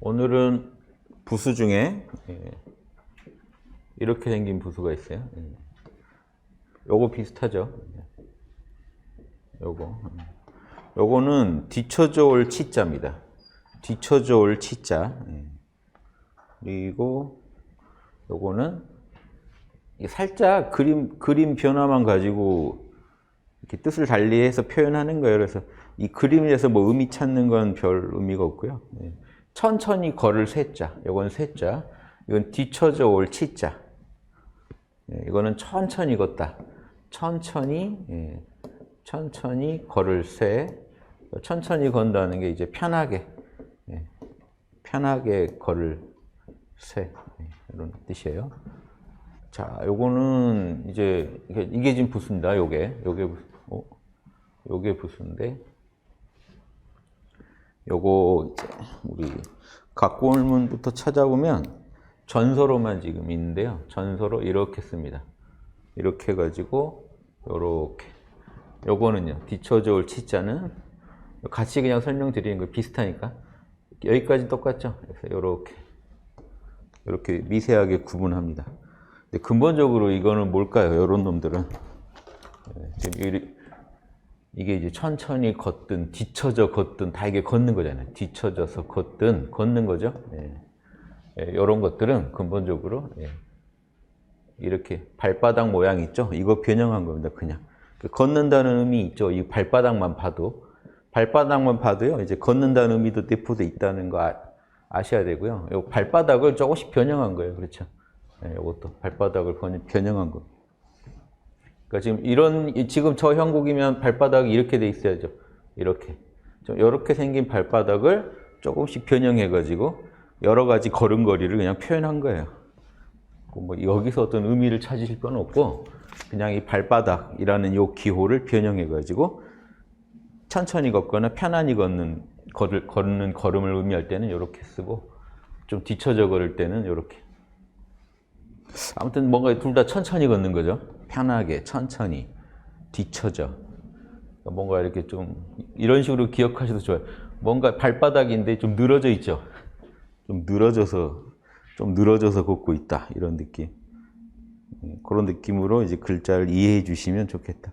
오늘은 부수 중에 예, 이렇게 생긴 부수가 있어요. 예. 요거 비슷하죠. 예. 요거. 음. 요거는 뒤쳐져 올 치자입니다. 뒤쳐져 올 치자. 예. 그리고 요거는 살짝 그림 그림 변화만 가지고 이렇게 뜻을 달리해서 표현하는 거예요. 그래서 이 그림에서 뭐 의미 찾는 건 별 의미가 없고요. 예. 천천히 걸을 쇠자. 이건 쇠자. 이건 뒤쳐져 올 치자. 예, 이거는 천천히 걷다. 천천히 예, 천천히 걸을 쇠. 천천히 건다는 게 이제 편하게 예, 편하게 걸을 쇠 예, 이런 뜻이에요. 자, 요거는 이제 이게, 지금 부수입니다. 요게 요게. 어? 요게 부수인데 요거 이제 우리 각골문부터 찾아보면 전서로만 지금 있는데요. 전서로 이렇게 씁니다. 이렇게 해가지고 요렇게 요거는요. 뒤쳐져 올 치자는 같이 그냥 설명드리는 거 비슷하니까 여기까지 똑같죠. 그래서 요렇게 이렇게 미세하게 구분합니다. 근데 근본적으로 이거는 뭘까요? 이런 놈들은 예, 지금 이- 이게 이제 천천히 걷든 뒤쳐져 걷든 다 이게 걷는 거잖아요. 뒤쳐져서 걷든 걷는 거죠. 예. 이런 것들은 근본적으로 예. 이렇게 발바닥 모양 있죠. 이거 변형한 겁니다. 그냥 그 걷는다는 의미 있죠. 이 발바닥만 봐도 발바닥만 봐도요. 이제 걷는다는 의미도 내포돼 있다는 거 아, 아셔야 되고요. 요 발바닥을 조금씩 변형한 거예요. 그렇죠. 예, 이것도 발바닥을 변- 변형한 거. 그러니까 지금 이런 이- 지금 저 형국이면 발바닥이 이렇게 돼 있어야죠. 이렇게 좀 이렇게 생긴 발바닥을 조금씩 변형해 가지고 여러 가지 걸음걸이를 그냥 표현한 거예요. 뭐 여기서 어떤 의미를 찾으실 건 없고 그냥 이 발바닥이라는 요 기호를 변형해 가지고 천천히 걷거나 편안히 걷는 걸을, 걷는 걸음을 의미할 때는 이렇게 쓰고 좀 뒤쳐져 걸을 때는 이렇게 아무튼 뭔가 둘 다 천천히 걷는 거죠. 편하게, 천천히, 뒤쳐져. 그러니까 뭔가 이렇게 좀 이런 식으로 기억하셔도 좋아요. 뭔가 발바닥인데 좀 늘어져 있죠. 좀 늘어져서 좀 늘어져서 걷고 있다 이런 느낌. 음, 그런 느낌으로 이제 글자를 이해해 주시면 좋겠다.